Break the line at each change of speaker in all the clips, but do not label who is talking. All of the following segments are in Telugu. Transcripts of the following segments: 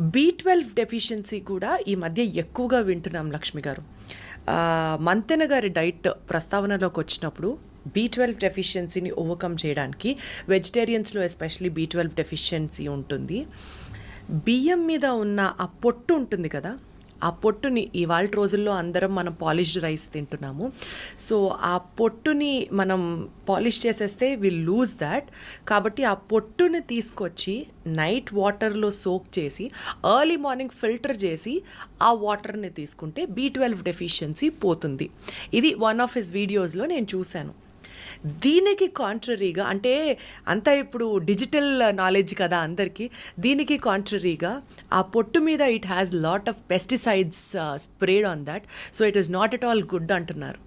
బీ ట్వెల్వ్ డెఫిషియన్సీ కూడా ఈ మధ్య ఎక్కువగా వింటున్నాం లక్ష్మి గారు. మంతెన గారి డైట్ ప్రస్తావనలోకి వచ్చినప్పుడు బీ ట్వెల్వ్ డెఫిషియన్సీని ఓవర్కమ్ చేయడానికి వెజిటేరియన్స్లో ఎస్పెషలీ బీ ట్వెల్వ్ డెఫిషియన్సీ ఉంటుంది. బియ్యం మీద ఉన్న ఆ పొట్టు ఉంటుంది కదా ఆ పొట్టుని ఇవాళ రోజుల్లో అందరం మనం పాలిష్డ్ రైస్ తింటున్నాము. సో ఆ పొట్టుని మనం పాలిష్ చేసేస్తే విల్ లూజ్ దాట్ కాబట్టి ఆ పొట్టుని తీసుకొచ్చి నైట్ వాటర్లో సోక్ చేసి ఎర్లీ మార్నింగ్ ఫిల్టర్ చేసి ఆ వాటర్ని తీసుకుంటే బీ ట్వెల్వ్ డెఫిషియన్సీ పోతుంది. ఇది వన్ ఆఫ్ హిస్ వీడియోస్లో నేను చూశాను. దీనికి కాంట్రరీగా అంటే అంతా ఇప్పుడు డిజిటల్ నాలెడ్జ్ కదా అందరికీ దీనికి కాంట్రరీగా ఆ పొట్టు మీద it has lot of pesticides sprayed on that so it is not at all good అంటున్నారు.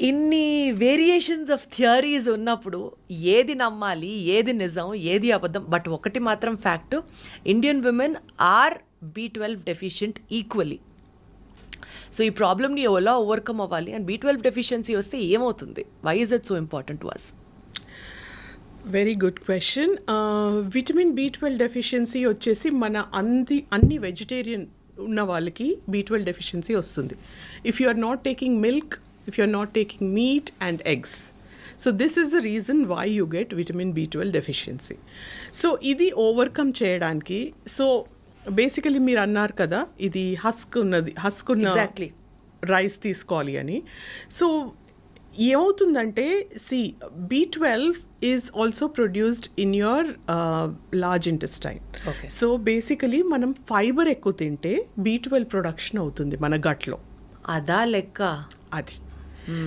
ఇన్ని వేరియేషన్స్ ఆఫ్ థియరీస్ ఉన్నప్పుడు ఏది నమ్మాలి ఏది నిజం ఏది అబద్ధం బట్ ఒకటి మాత్రం fact Indian women are B twelve deficient equally so ఈ ప్రాబ్లమ్ని ఎలా ఓవర్కమ్ అవ్వాలి? అండ్ బీ ట్వెల్వ్ డెఫిషియన్సీ వస్తే ఏమవుతుంది? Why is it so important to us
very good question vitamin B twelve deficiency వచ్చేసి మన అంది అన్ని వెజిటేరియన్ ఉన్న వాళ్ళకి బి ట్వెల్వ్ డెఫిషియన్సీ వస్తుంది. If you are not taking milk if you are not taking meat and eggs so this is the reason why you get vitamin B twelve deficiency so ఇది ఓవర్కమ్ చేయడానికి సో బేసికలీ మీరు అన్నారు కదా ఇది హస్క్ ఉన్నది హస్క్ ఉన్న
Exactly.
రైస్ తీసుకోవాలి అని. సో ఏమవుతుందంటే see B twelve is also produced in your large
intestine.
So basically మనం ఫైబర్ ఎక్కువ తింటే బీ ట్వెల్వ్ ప్రొడక్షన్ అవుతుంది మన గట్లో.
అదా లెక్క.
అది.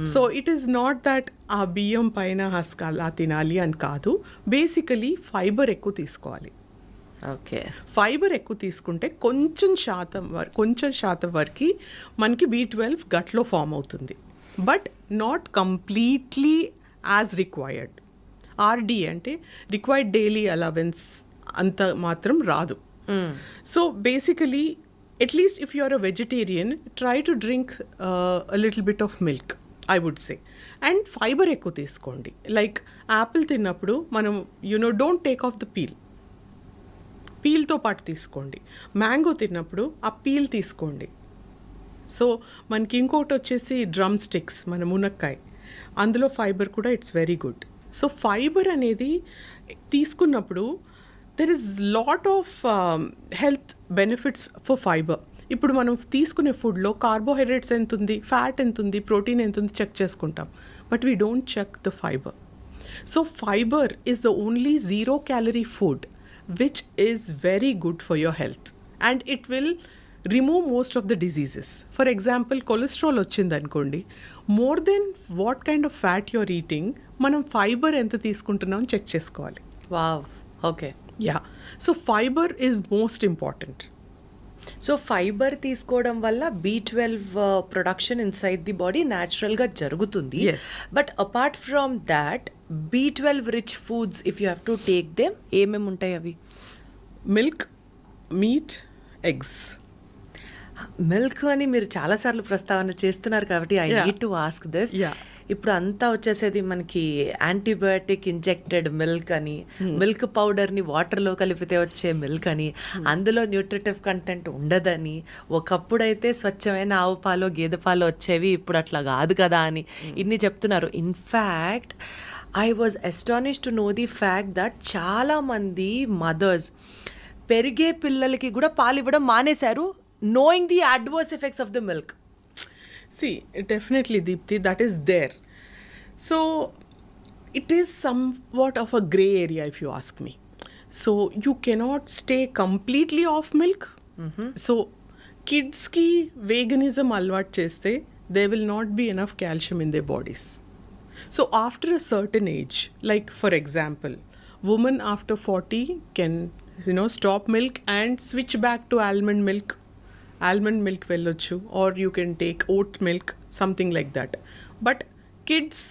So it is not that ఆ బియ్యం పైన హస్క్ అలా తినాలి అని కాదు. బేసికలీ ఫైబర్ ఎక్కువ తీసుకోవాలి.
ఓకే.
ఫైబర్ ఎక్కువ తీసుకుంటే కొంచెం శాతం వరకు కొంచెం శాతం వరకు మనకి బీ ట్వెల్వ్ గట్లో ఫామ్ అవుతుంది. But not completely as required. RD అంటే రిక్వైర్డ్ డైలీ అలవెన్స్ అంత మాత్రం రాదు. So basically at least if you are a vegetarian try to drink little bit of milk I would say. And fiber ఎక్కువ తీసుకోండి. లైక్ యాపిల్ తిన్నప్పుడు మనం you know don't take off the peel. పీల్తో పాటు తీసుకోండి. మ్యాంగో తిన్నప్పుడు ఆ పీల్ తీసుకోండి. సో మనకి ఇంకోటి వచ్చేసి డ్రమ్ స్టిక్స్ మన మునక్కాయ. అందులో ఫైబర్ కూడా it's very good. So fiber అనేది తీసుకున్నప్పుడు there is lot of health benefits for fiber ఇప్పుడు మనం తీసుకునే ఫుడ్లో కార్బోహైడ్రేట్స్ ఎంత ఉంది ఫ్యాట్ ఎంత ఉంది ప్రోటీన్ ఎంత ఉంది చెక్ చేసుకుంటాం. But we don't check the fiber so fiber is the only zero calorie food which is very good for your health. And it will remove most of the diseases. For example, cholesterol వచ్చింది అనుకోండి. More than what kind of fat you're eating మనం ఫైబర్ ఎంత తీసుకుంటున్నాం చెక్ చేసుకోవాలి.
Wow okay
ya so fiber is most important
so fiber తీసుకోవడం వల్ల B twelve production inside the body న్యాచురల్గా జరుగుతుంది. But apart from that B twelve rich foods if you have to take them ఏమేమి ఉంటాయి అవి?
మిల్క్ మీట్ ఎగ్స్
మిల్క్ అని మీరు చాలాసార్లు ప్రస్తావన చేస్తున్నారు కాబట్టి I. Need to ask
this.
ఇప్పుడు అంతా వచ్చేసేది మనకి యాంటీబయాటిక్ ఇంజెక్టెడ్ మిల్క్ అని. మిల్క్ పౌడర్ని వాటర్లో కలిపితే వచ్చే మిల్క్ అని. అందులో న్యూట్రిటివ్ కంటెంట్ ఉండదని. ఒకప్పుడైతే స్వచ్ఛమైన ఆవు పాలు గేదె పాలు వచ్చేవి ఇప్పుడు అట్లా కాదు కదా అని. ఇన్ని చెప్తున్నారు. In fact I was astonished to know the fact that చాలామంది మదర్స్ పెరిగే పిల్లలకి కూడా పాలు ఇవ్వడం మానేశారు knowing the adverse effects of the milk
see definitely Deepti that is there so it is somewhat of a grey area if you ask me so you cannot stay completely off milk so కిడ్స్కి వేగనిజం అలవాటు చేస్తే they will not be enough calcium in the bodies So, after a certain age, like for example, women after 40 can, you know, stop milk and switch back to almond milk almond milk వెళ్ళొచ్చు or you can take oat milk something like that but kids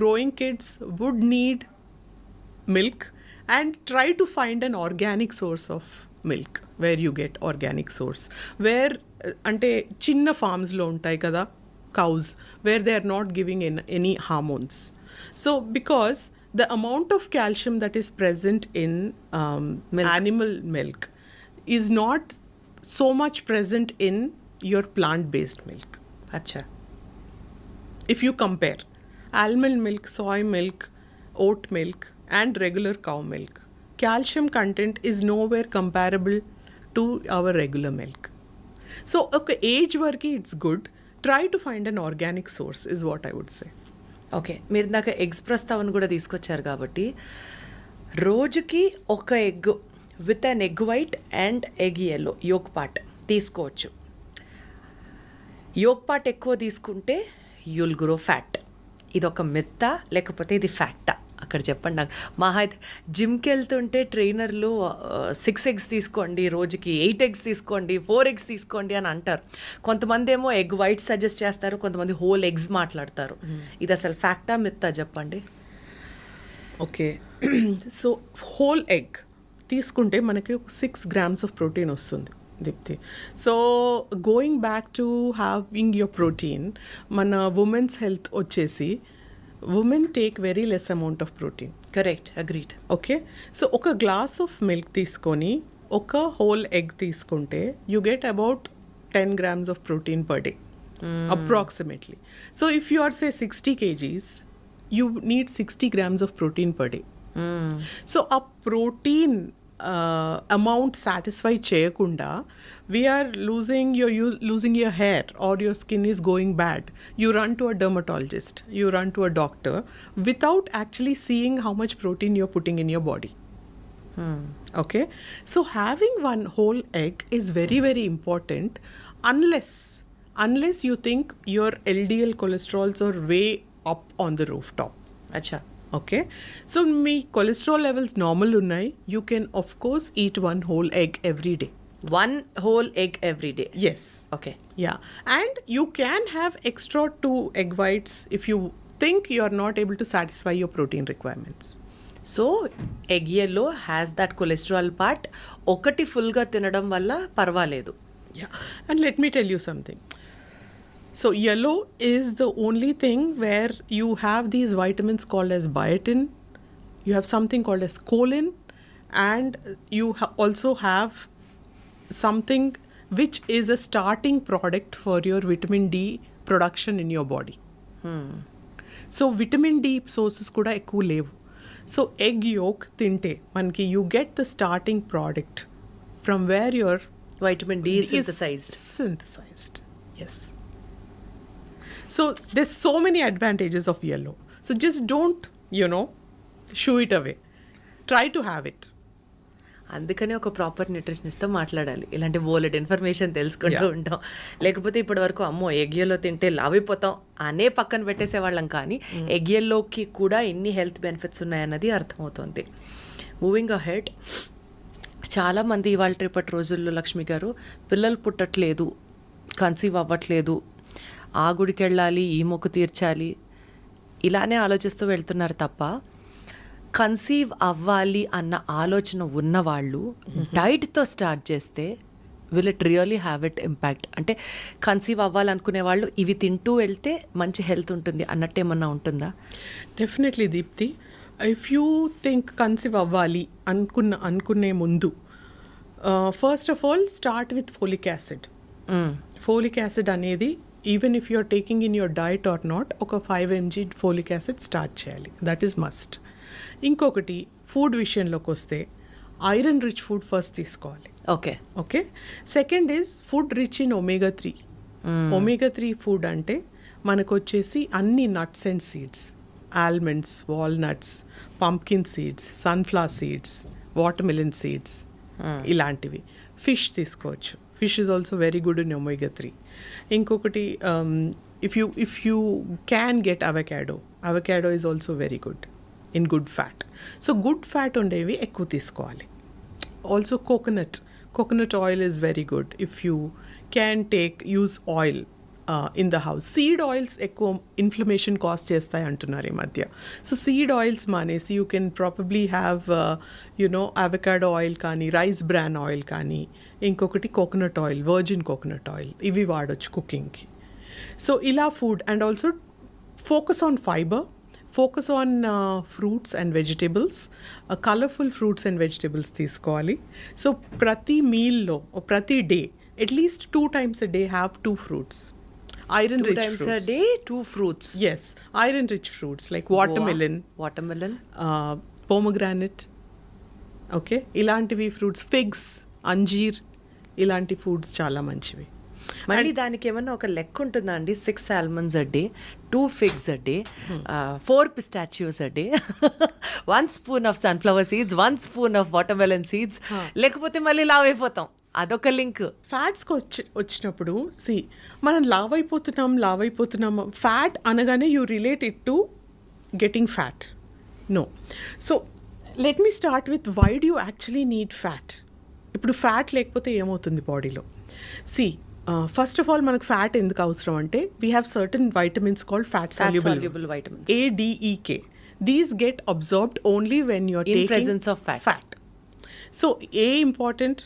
growing kids would need milk and try to find an organic source of milk where you get organic source where అంటే చిన్న ఫార్మ్స్లో ఉంటాయి కదా cows where they are not giving in any hormones. So, because the amount of calcium that is present in um,
milk.
animal milk is not so much present in your plant based milk.
Achha.
If you compare almond milk, soy milk, oat milk, and regular cow milk, calcium content is nowhere comparable to our regular milk. So, okay, age worky, it's good try to find an organic source is what I would say
okay మీరు ఇందాక ఎగ్స్ ప్రస్తావన కూడా తీసుకొచ్చారు కాబట్టి రోజుకి ఒక egg with an egg white and egg yellow yolk part తీసుకోవచ్చు. యోక్ పార్ట్ ఎక్కువ తీసుకుంటే యుల్ గ్రో ఫ్యాట్ ఇది ఒక మెత్త లేకపోతే ఇది ఫ్యాక్టా అక్కడ చెప్పండి నాకు. మహా అయితే జిమ్కి వెళ్తుంటే ట్రైనర్లు సిక్స్ ఎగ్స్ తీసుకోండి రోజుకి ఎయిట్ ఎగ్స్ తీసుకోండి ఫోర్ ఎగ్స్ తీసుకోండి అని అంటారు. కొంతమంది ఏమో ఎగ్ వైట్ సజెస్ట్ చేస్తారు కొంతమంది హోల్ ఎగ్స్ మాట్లాడతారు. ఇది అసలు ఫ్యాక్టా మెత్తా చెప్పండి?
ఓకే. సో హోల్ ఎగ్ తీసుకుంటే మనకి ఒక సిక్స్ గ్రామ్స్ ఆఫ్ ప్రోటీన్ వస్తుంది Deepti. So going back to having your protein మన ఉమెన్స్ హెల్త్ వచ్చేసి women take very less amount of protein
correct agreed
okay so ఒక గ్లాస్ ఆఫ్ మిల్క్ తీసుకొని ఒక హోల్ ఎగ్ తీసుకుంటే you get about ten grams of protein per day approximately so if you are say sixty kgs you need sixty grams of protein per day so ఆ protein uh, amount satisfy cheyakunda we are losing your losing your hair or your skin is going bad. You run to a dermatologist you run to a doctor without actually seeing how much protein you're putting in your body. Hmm. Okay? So having one whole egg is very very important unless unless you think your ldl cholesterols are way up on the rooftop.
Acha.
Okay so me cholesterol levels normal ఉన్నాయి. You can of course eat one whole egg every day
one whole egg every day
yes
okay
ya and you can have extra two egg whites if you think you are not able to satisfy your protein requirements
so egg yellow has that cholesterol part ఒకటి ఫుల్గా తినడం వల్ల పర్వాలేదు.
Ya and let me tell you something So, yellow is the only thing where you have these vitamins called as biotin, you have something called as choline, and you ha- also have something which is a starting product for your vitamin D production in your body. So vitamin D sources కూడా ఎక్కువ లేవు సో ఎగ్ యోక్ తింటే మనకి you get the starting product from where your
vitamin D synthesized
synthesized yes So there's so many advantages of yellow. So just don't you know shoo it away. Try to have it.
అందుకని ఒక ప్రాపర్ న్యూట్రిషనిస్ట్తో మాట్లాడాలి. ఇలాంటి బోలెడ్ ఇన్ఫర్మేషన్ తెలుసుకుంటూ. ఉంటాం. లేకపోతే ఇప్పటి వరకు అమ్మో ఎగ్యల్లో తింటే లావిపోతాం అనే పక్కన పెట్టేసేవాళ్ళం కానీ ఎగ్యల్లోకి కూడా ఎన్ని హెల్త్ బెనిఫిట్స్ ఉన్నాయన్నది అర్థమవుతుంది. మూవింగ్ అహెడ్ చాలామంది ఇవాళ రేపటి రోజుల్లో లక్ష్మి గారు పిల్లలు పుట్టట్లేదు కన్సీవ్ అవ్వట్లేదు ఆ గుడికి వెళ్ళాలి ఈ మొక్కు తీర్చాలి. ఇలానే ఆలోచిస్తూ వెళ్తున్నారు తప్ప కన్సీవ్ అవ్వాలి అన్న ఆలోచన ఉన్నవాళ్ళు డైట్తో స్టార్ట్ చేస్తే will it really have it impact అంటే కన్సీవ్ అవ్వాలనుకునే వాళ్ళు ఇవి తింటూ వెళ్తే మంచి హెల్త్ ఉంటుంది అన్నట్టు ఏమన్నా ఉంటుందా?
Definitely Deepti if you think conceive అవ్వాలి అనుకున్న అనుకునే ముందు first of all start with folic acid folic acid అనేది even if you're taking in your diet or not ఒక five mg folic acid start చేయాలి. దట్ ఈస్ మస్ట్ ఇంకొకటి ఫుడ్ విషయంలోకి వస్తే ఐరన్ రిచ్ ఫుడ్ ఫస్ట్ తీసుకోవాలి.
Okay.
Okay? Second is food rich in omega three omega three food అంటే మనకు వచ్చేసి అన్ని nuts and seeds almonds walnuts pumpkin seeds sunflower seeds water melon seeds ఇలాంటివి. ఫిష్ తీసుకోవచ్చు. Fish is also very good in omega three ఇంకొకటి if you if you can get avocado avocado is also very good in good fat so good fat ఉండేవి ఎక్కువ తీసుకోవాలి. Also coconut coconut oil is very good if you can take use oil in the house seed oils ఎక్కువ ఇన్ఫ్లమేషన్ కాస్ట్ చేస్తాయి అంటున్నారు ఈ మధ్య. సో సీడ్ ఆయిల్స్ మానేసి you can probably have you know avocado oil కానీ రైస్ బ్రాన్ ఆయిల్ కానీ ఇంకొకటి coconut oil virgin coconut oil ఇవి వాడొచ్చు కుకింగ్కి సో ఇలా food and also focus on fiber focus on fruits and vegetables colourful fruits and vegetables తీసుకోవాలి. సో ప్రతి మీల్లో ప్రతి day at least two times a day have two fruits
iron
two
rich times a day two
fruits yes iron rich fruits like
watermelon water
melon pomegranate okay ఇలాంటివి ఫ్రూట్స్ ఫిగ్స్ అంజీర్ ఇలాంటి ఫుడ్స్ చాలా మంచివి.
మళ్ళీ దానికి ఏమన్నా ఒక లెక్క ఉంటుందా అండి? Six almonds a day two figs a day four pistachios a day one spoon of sunflower seeds one spoon of water melon seeds లేకపోతే మళ్ళీ లావ్ అయిపోతాం. అదొక లింక్.
ఫ్యాట్స్కి వచ్చి వచ్చినప్పుడు సి మనం లావ్ అయిపోతున్నాం లావ్ అయిపోతున్నాం ఫ్యాట్ అనగానే you relate it to getting fat no so let me start with why do you actually need fat ఇప్పుడు ఫ్యాట్ లేకపోతే ఏమవుతుంది బాడీలో సి ఫస్ట్ ఆఫ్ ఆల్ మనకు ఫ్యాట్ ఎందుకు అవసరం అంటే we have certain vitamins called
fat.
These get absorbed only when you're
In
taking
presence of fat.
So A important,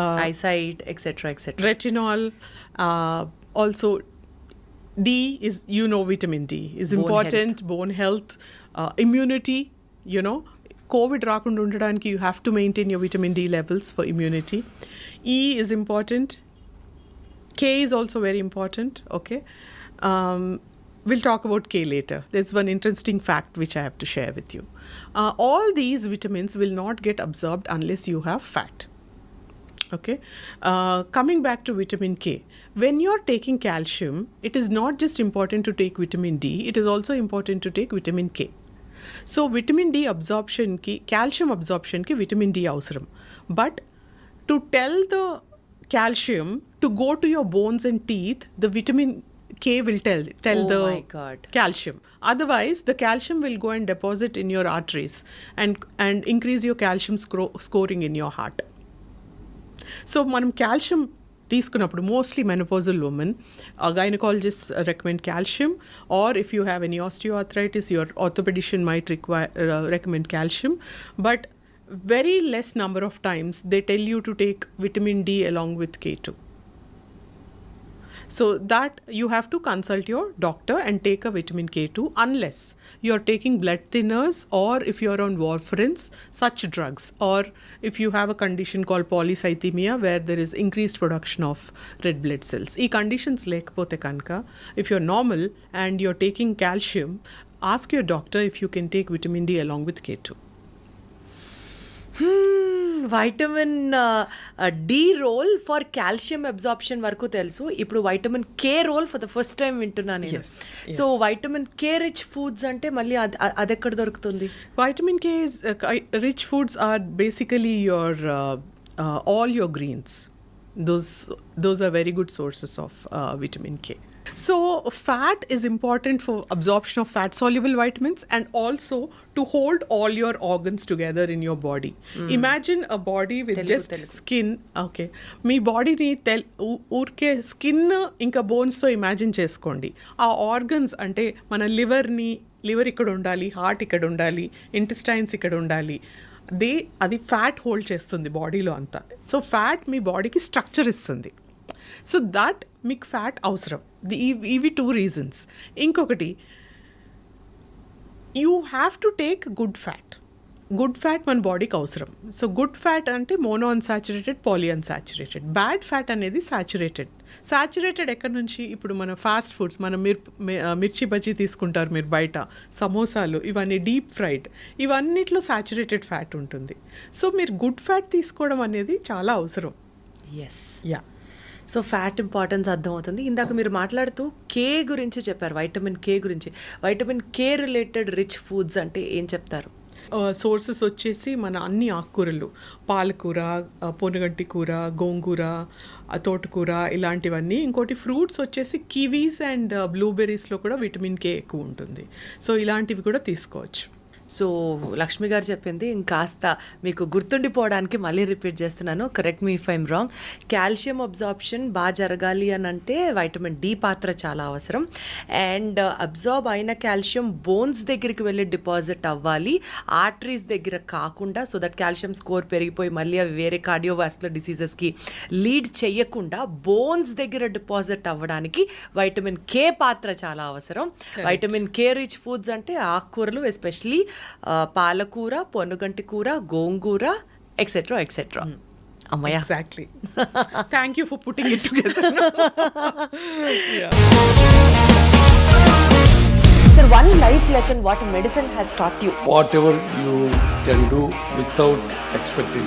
uh,
eyesight etcetera
etcetera uh, also D is you know vitamin D is
Bone
important. Bone health, uh, immunity. You know, COVID రాకుండా ఉండడానికి you have to maintain your vitamin D levels for immunity. E is important. K is also very important. Okay. Um, we'll talk about K later. There's one interesting fact which I have to share with you. Uh, all these vitamins will not get absorbed unless you have fat. Okay. Uh, coming back to vitamin K, when you're taking calcium, it is not just important to take vitamin D, it is also important to take vitamin K. So vitamin D అబ్జార్ప్షన్కి కాల్షియం అబ్జార్ప్షన్కి విటమిన్ డి అవసరం but to tell the calcium to go to your bones and teeth the vitamin K will tell tell
Oh
the
my God.
calcium. Otherwise, the calcium will go and deposit in your arteries and and increase your calcium scro- scoring in your heart. So మనం కాల్షియం తీసుకున్నప్పుడు mostly menopausal women gynaecologist recommend calcium or if you have any osteoarthritis your orthopedician might require recommend calcium but very less number of times they tell you to take vitamin D along with K2. So that you have to consult your doctor and take a vitamin K2 unless you're taking blood thinners or if you're on warfarins, such drugs, or if you have a condition called polycythemia where there is increased production of red blood cells. E conditions like potekanka, if you're normal and you're taking calcium, ask your doctor if you can take vitamin D along with K2.
Hmm. Vitamin D role for calcium absorption వరకు తెలుసు. ఇప్పుడు vitamin K role for the first time వింటున్నాను so vitamin K rich foods అంటే మళ్ళీ అది అదెక్కడ దొరుకుతుంది?
Vitamin K rich foods are basically your all your greens those those are very good sources of vitamin K So fat is important for absorption of fat soluble vitamins and also to hold all your organs together in your body. Imagine a body with
Telugu,
just
Telugu.
Skin okay మీ బాడీని తెల్ ఊ- ఊరికే స్కిన్ ఇంకా బోన్స్తో ఇమాజిన్ చేసుకోండి ఆ ఆర్గన్స్ అంటే మన లివర్ని లివర్ ఇక్కడ ఉండాలి హార్ట్ ఇక్కడ ఉండాలి ఇంటెస్టైన్స్ ఇక్కడ ఉండాలి దే అది ఫ్యాట్ హోల్డ్ చేస్తుంది బాడీలో అంతా సో ఫ్యాట్ మీ బాడీకి స్ట్రక్చర్ ఇస్తుంది సో దట్ మీకు ఫ్యాట్ అవసరం. ది- ఇవి- టూ రీజన్స్. ఇంకొకటి you have to take good fat. Good fat మన బాడీకి అవసరం. సో గుడ్ ఫ్యాట్ అంటే mono unsaturated poly unsaturated bad fat అనేది సాచురేటెడ్. సాచురేటెడ్ ఎక్కడి నుంచి? ఇప్పుడు మన ఫాస్ట్ ఫుడ్స్ మన మిర్ మిర్చి బజ్జీ తీసుకుంటారు మీరు బయట. సమోసాలు ఇవన్నీ డీప్ ఫ్రైడ్. ఇవన్నిట్లో సాచురేటెడ్ ఫ్యాట్ ఉంటుంది. సో మీరు గుడ్ ఫ్యాట్ తీసుకోవడం అనేది చాలా అవసరం.
Yes
ya
so fat importance అర్థమవుతుంది. ఇందాక మీరు మాట్లాడుతూ కే గురించి చెప్పారు వైటమిన్ కే గురించి. Vitamin K related rich foods అంటే ఏం చెప్తారు?
సోర్సెస్ వచ్చేసి మన అన్ని ఆకుకూరలు. పాలకూర పొనుగంటి కూర గోంగూర తోటకూర ఇలాంటివన్నీ. ఇంకోటి ఫ్రూట్స్ వచ్చేసి కివీస్ అండ్ బ్లూబెర్రీస్లో కూడా విటమిన్ కే ఎక్కువ ఉంటుంది. సో ఇలాంటివి కూడా తీసుకోవచ్చు.
సో లక్ష్మి గారు చెప్పింది ఇంకాస్త మీకు గుర్తుండిపోవడానికి మళ్ళీ రిపీట్ చేస్తున్నాను. Correct me if I'm wrong calcium absorption బాగా జరగాలి అని అంటే వైటమిన్ డి పాత్ర చాలా అవసరం. అండ్ అబ్జార్బ్ అయిన కాల్షియం బోన్స్ దగ్గరికి వెళ్ళి డిపాజిట్ అవ్వాలి. ఆర్టరీస్ దగ్గర కాకుండా సో దట్ కాల్షియం స్కోర్ పెరిగిపోయి మళ్ళీ అవి వేరే కార్డియోవాస్కులర్ డిసీజెస్కి లీడ్ చేయకుండా బోన్స్ దగ్గర డిపాజిట్ అవ్వడానికి వైటమిన్ కే పాత్ర చాలా అవసరం. వైటమిన్ కే రిచ్ ఫుడ్స్ అంటే ఆకుకూరలు ఎస్పెషలీ పాలకూర పొనుగంటి కూర గోంగూర ఎక్సెట్రా ఎక్సెట్రా అమ్మయ్య
Exactly. Thank you for putting it together.
Sir, one life lesson what medicine has taught you.
whatever you can do without expecting.